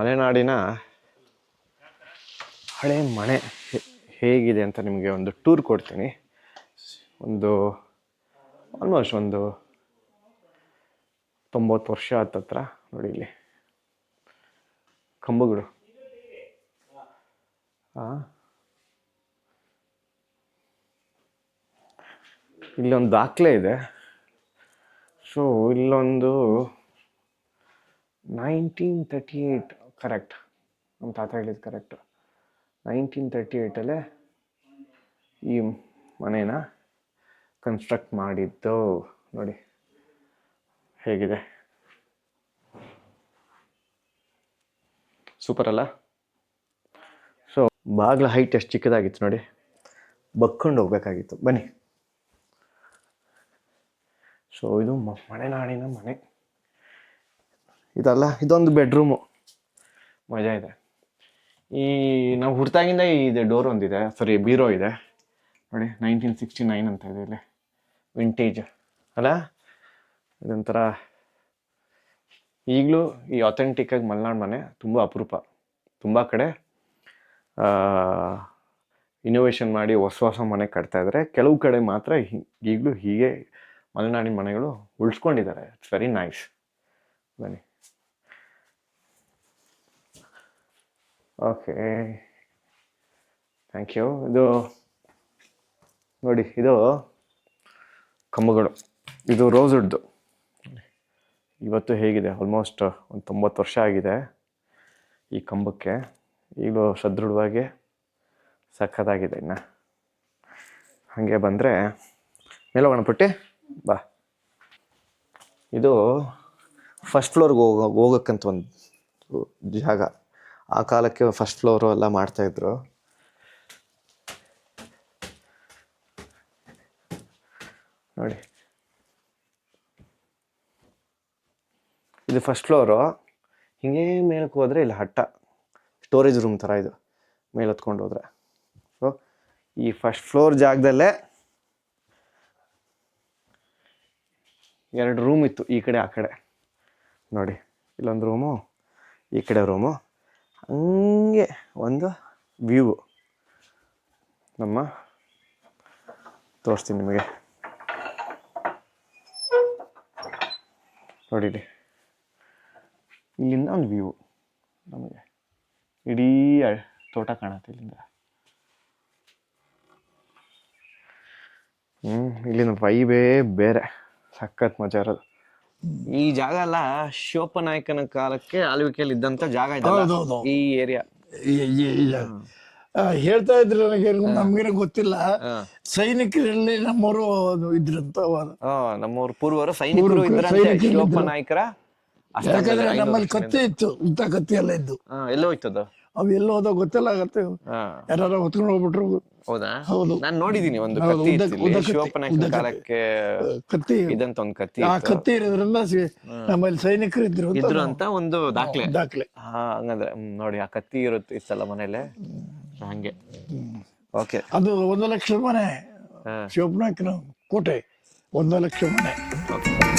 ಮಲೆನಾಡಿನ ಹಳೆ ಮನೆ ಹೇಗಿದೆ ಅಂತ ನಿಮಗೆ ಒಂದು ಟೂರ್ ಕೊಡ್ತೀನಿ. ಒಂದು ಆಲ್ಮೋಸ್ಟ್ ಒಂದು ತೊಂಬತ್ತು ವರ್ಷ ಹತ್ತತ್ರ ನೋಡಿ ಇಲ್ಲಿ. ಕಂಬಗಳು ಇಲ್ಲೊಂದು ದಾಖಲೆ ಇದೆ. ಸೊ ಇಲ್ಲೊಂದು ನೈನ್ಟೀನ್ ತರ್ಟಿ ಏಯ್ಟ್ ಕರೆಕ್ಟ್ ನಮ್ಮ ತಾತ ಹೇಳಿದ್ದು ಕರೆಕ್ಟು ನೈನ್ಟೀನ್ ತರ್ಟಿ ಏಯ್ಟಲ್ಲೇ ಈ ಮನೇನ ಕನ್ಸ್ಟ್ರಕ್ಟ್ ಮಾಡಿದ್ದು. ನೋಡಿ ಹೇಗಿದೆ? ಸೂಪರ್ ಅಲ್ಲ? ಸೊ ಬಾಗಿಲ ಹೈಟ್ ಎಷ್ಟು ಚಿಕ್ಕದಾಗಿತ್ತು ನೋಡಿ. ಬಕ್ಕೊಂಡು ಹೋಗ್ಬೇಕಾಗಿತ್ತು. ಬನ್ನಿ. ಸೊ ಇದು ಮನೆ ನಾಡಿನ ಮನೆ. ಇದಲ್ಲ, ಇದೊಂದು ಬೆಡ್ರೂಮು ಮಜಾ ಇದೆ. ಈ ನಾವು ಹುಡ್ತಾಗಿಂದ ಇದೆ ಡೋರ್ ಒಂದಿದೆ. ಸಾರಿ ಬೀರೋ ಇದೆ. ನೋಡಿ ನೈನ್ಟೀನ್ ಸಿಕ್ಸ್ಟಿ ನೈನ್ ಅಂತ ಇದೆ ಇಲ್ಲಿ. ವಿಂಟೇಜ್ ಅಲ್ಲ? ಇದೊಂಥರ ಈಗಲೂ ಈ ಅಥೆಂಟಿಕ್ಕಾಗಿ ಮಲೆನಾಡು ಮನೆ ತುಂಬ ಅಪರೂಪ. ತುಂಬ ಕಡೆ ಇನೋವೇಷನ್ ಮಾಡಿ ಹೊಸ ಹೊಸ ಮನೆ ಕಟ್ತಾ ಇದ್ದಾರೆ ಕೆಲವು ಕಡೆ ಮಾತ್ರ ಈಗಲೂ ಹೀಗೆ ಮಲೆನಾಡಿನ ಮನೆಗಳು ಉಳಿಸ್ಕೊಂಡಿದ್ದಾರೆ ಇಟ್ಸ್ ವೆರಿ ನೈಸ್ ಬನ್ನಿ. ಓಕೆ. ಥ್ಯಾಂಕ್ ಯು ಇದು ನೋಡಿ, ಇದು ಕಂಬಗಳು. ಇದು ರೋಸ್ವುಡ್ದು ಇವತ್ತು ಹೇಗಿದೆ? ಆಲ್ಮೋಸ್ಟ್ ಒಂದು ತೊಂಬತ್ತು ವರ್ಷ ಆಗಿದೆ ಈ ಕಂಬಕ್ಕೆ. ಈಗಲೂ ಸದೃಢವಾಗಿ ಸಖತ್ತಾಗಿದೆ ಇನ್ನು. ಹಾಗೆ ಬಂದರೆ ಮೇಲೆ ಹೋಗೋಣ ಪುಟ್ಟಿ. ಬಾ. ಇದು ಫಸ್ಟ್ ಫ್ಲೋರ್ಗೆ ಹೋಗೋ, ಹೋಗೋಕ್ಕಂತ ಒಂದು ಜಾಗ. ಆ ಕಾಲಕ್ಕೆ ಫಸ್ಟ್ ಫ್ಲೋರು ಎಲ್ಲ ಮಾಡ್ತಾಯಿದ್ರು ನೋಡಿ. ಇದು ಫಸ್ಟ್ ಫ್ಲೋರು ಹಿಂಗೆ ಮೇಲಕ್ಕೆ ಹೋದರೆ ಇಲ್ಲಿ ಹಟ್ಟ. ಸ್ಟೋರೇಜ್ ರೂಮ್ ಥರ ಇದು. ಮೇಲೆ ಹತ್ಕೊಂಡು ಹೋದರೆ. ಸೊ ಈ ಫಸ್ಟ್ ಫ್ಲೋರ್ ಜಾಗದಲ್ಲೇ ಎರಡು ರೂಮ್ ಇತ್ತು ಈ ಕಡೆ, ಆ ಕಡೆ. ನೋಡಿ, ಇಲ್ಲೊಂದು ರೂಮು ಈ ಕಡೆ ರೂಮು ಹಂಗೆ ಒಂದು ವ್ಯೂ ನಮ್ಮ ತೋರಿಸ್ತೀನಿ ನಿಮಗೆ. ನೋಡಿರಿ. ಇಲ್ಲಿಂದ ಒಂದು ವ್ಯೂ ನಮಗೆ. ಇಡೀ ತೋಟ ಕಾಣತ್ತೆ ಇಲ್ಲಿಂದ. ಹ್ಞೂ ಇಲ್ಲಿನ ವೈಬೇ ಬೇರೆ. ಸಖತ್ ಮಜಾ ಇರೋದು. ಈ ಜಾಗ ಎಲ್ಲ ಶಿವಪ್ಪನಾಯಕನ ಕಾಲಕ್ಕೆ ಆಳ್ವಿಕೆಯಲ್ಲಿ ಇದ್ದಂತ ಜಾಗ ಹೌದೌದು. ಈ ಏರಿಯಾ. ಈ- ಈ- ಈ- ಆ, ಹೇಳ್ತಾ ಇದ್ರು ನನಗೆ ನಮ್ಗೇನು ಗೊತ್ತಿಲ್ಲ. ಸೈನಿಕರಲ್ಲಿ ನಮ್ಮವರು ಇದ್ರಂತ ನಮ್ಮವರು ಪೂರ್ವರು ಸೈನಿಕರು ಪೂರ್ವ ಇದ್ರಂತೆ ಸೈನಿಕರು ಇದ್ರು. ಶಿವಪ್ಪ ನಾಯಕರ ಯಾಕಂದ್ರೆ ನಮ್ಮಲ್ಲಿ ಕತ್ತಿ ಇತ್ತು ಇಂಥ ಕತ್ತಿ ಎಲ್ಲ ಇದ್ದು. ಎಲ್ಲೋ ಹೋಯ್ತದ ಅವು ಎಲ್ಲ ಹೋದಾಗ ಗೊತ್ತಿಲ್ಲ ಆಗತ್ತೆ ಯಾರು ಹೊತ್ಕೊಂಡು ಹೋಗ್ಬಿಟ್ರು. ಹೌದಾ? ಹೌದು. ನಾನು ನೋಡಿದೀನಿ ಒಂದು ಹೌದು, ಕತ್ತಿ ಉದ್ದ- ಇತ್ತು ಇಲ್ಲಿ. ಉದ್ದ ಕತ್ತಿ, ಶಿವಪ್ಪ ನಾಯಕನ ಉದ್ದ ಕತ್ತಿ. ಕಾಲಕ್ಕೆ ಕತ್ತಿ. ಇದಂತ ಒಂದು ಕತ್ತಿ ಆ ಇತ್ತು. ಕತ್ತಿ ಇರೋದ್ರಿಂದ ಸಿ- ನಮ್ಮಲ್ಲಿ ಸೈನಿಕರು ಇದ್ರು ಅಂತ ಇದ್ರು ಅಂತ ಒಂದು ದಾಖಲೆ. ದಾಖಲೆ. ಹಾ ಹಂಗಂದ್ರೆ ಹ್ಮ್, ನೋಡಿ ಆ ಕತ್ತಿ ಇರುತ್ತೆ ಇತ್ತಲ್ಲ ಮನೇಲೆ ಹಂಗೆ. ಓಕೆ. ಅದು ಒಂದು ಲಕ್ಷ ಮನೆ. ಶಿವಪ್ಪನಾಯಕನ ಕೋಟೆ. ಒಂದು ಲಕ್ಷ ಮನೆ. ಓಕೆ.